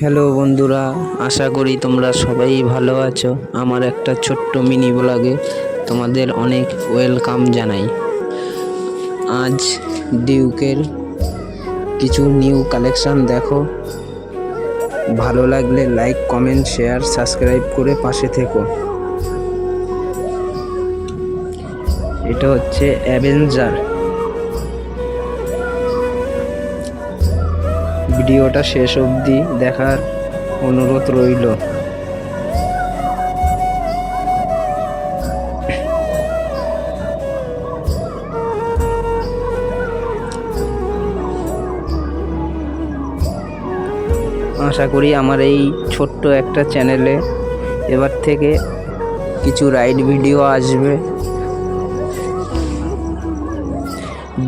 Hello বন্ধুরা, আশা করি তোমরা সবাই ভালো আছো। আমার একটা ছোট্ট মিনি ব্লগে তোমাদের অনেক ওয়েলকাম জানাই। আজ ডিউকের কিছু নিউ কালেকশন দেখো। ভালো লাগলে লাইক, কমেন্ট, শেয়ার, সাবস্ক্রাইব করে পাশে থেকো। এটা হচ্ছে অ্যাভেঞ্জার। ভিডিওটা শেষ অবধি দেখার অনুরোধ রইল। আশা করি আমার এই ছোট্ট একটা চ্যানেলে এবার থেকে কিছু রাইড ভিডিও আসবে।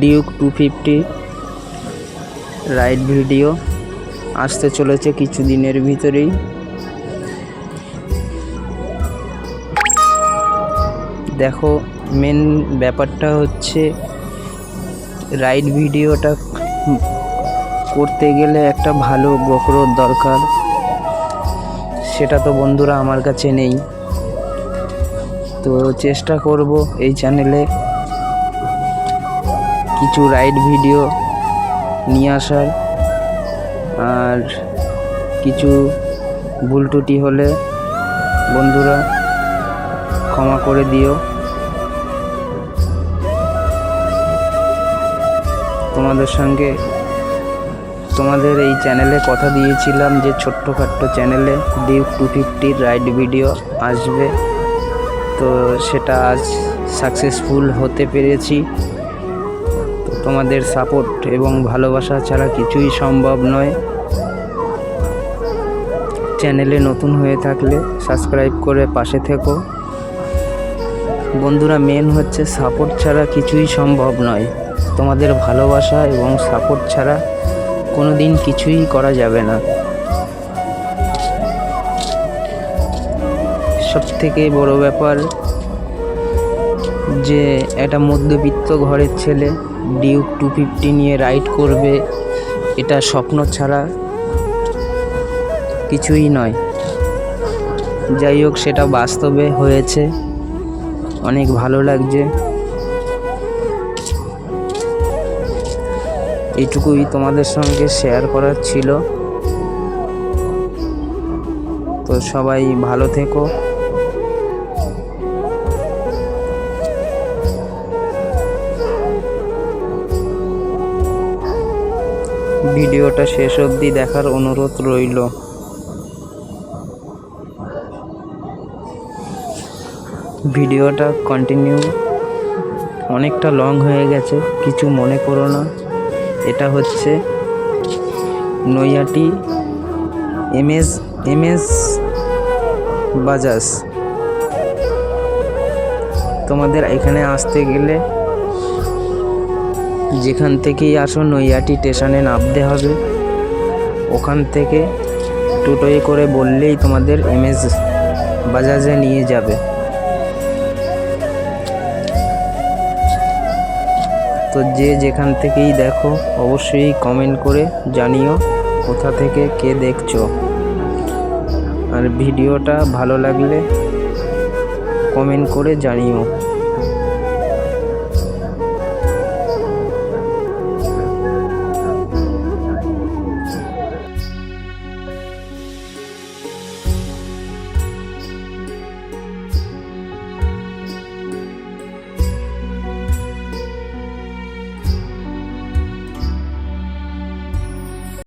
Duke two fifty ride video. আসতে চলেছে কিছু দিনের ভিতরেই। দেখো মেন ব্যাপারটা হচ্ছে রাইড ভিডিওটা করতে গেলে একটা ভালো গোখরোর দরকার। সেটা তো বন্ধুরা আমার কাছে নেই। তো চেষ্টা করব এই চ্যানেলে কিছু রাইড ভিডিও নিয়ে আসার। আর কিছু ভুল ত্রুটি হলে বন্ধুরা ক্ষমা করে দিও। তোমাদের সঙ্গে তোমাদের এই চ্যানেলে কথা দিয়েছিলাম যে ছোট্টখাট্ট চ্যানেলে ডিউক টু ফিফটির রাইড ভিডিও আসবে। তো সেটা আজ সাকসেসফুল হতে পেরেছি। তোমাদের সাপোর্ট এবং ভালোবাসা ছাড়া কিছুই সম্ভব নয়। চ্যানেলে নতুন হয়ে থাকলে সাবস্ক্রাইব করে পাশে থেকো। বন্ধুরা মেন হচ্ছে সাপোর্ট ছাড়া কিছুই সম্ভব নয়। তোমাদের ভালোবাসা এবং সাপোর্ট ছাড়া কোনো দিন কিছুই করা যাবে না। সব থেকে বড় ব্যাপার যে একটা মধ্যবিত্ত ঘরের ছেলে ডিউক টু ফিফটি নিয়ে রাইড করবে, এটা স্বপ্ন ছাড়া কিছুই নয়। যাই হোক, সেটা বাস্তবে হয়েছে। অনেক ভালো লাগছে। এইটুকুই তোমাদের সঙ্গে শেয়ার করার ছিল। তো সবাই ভালো থেকো। ভিডিওটা শেষ অবধি দেখার অনুরোধ রইল। ভিডিওটা কন্টিনিউ অনেকটা লং হয়ে গেছে, কিছু মনে করো না। এটা হচ্ছে নৈয়াটি এমএস এমএস বাজাজ। তোমাদের এখানে আসতে গেলে যেখান থেকেই আসো নৈয়াটি স্টেশনে নামতে হবে। ওখান থেকে টোটোয় করে বললেই তোমাদের এমএস বাজাজে নিয়ে যাবে। তো যে যেখান থেকেই দেখো, অবশ্যই কমেন্ট করে জানিও কোথা থেকে কে দেখছ। আর ভিডিওটা ভালো লাগলে কমেন্ট করে জানিও।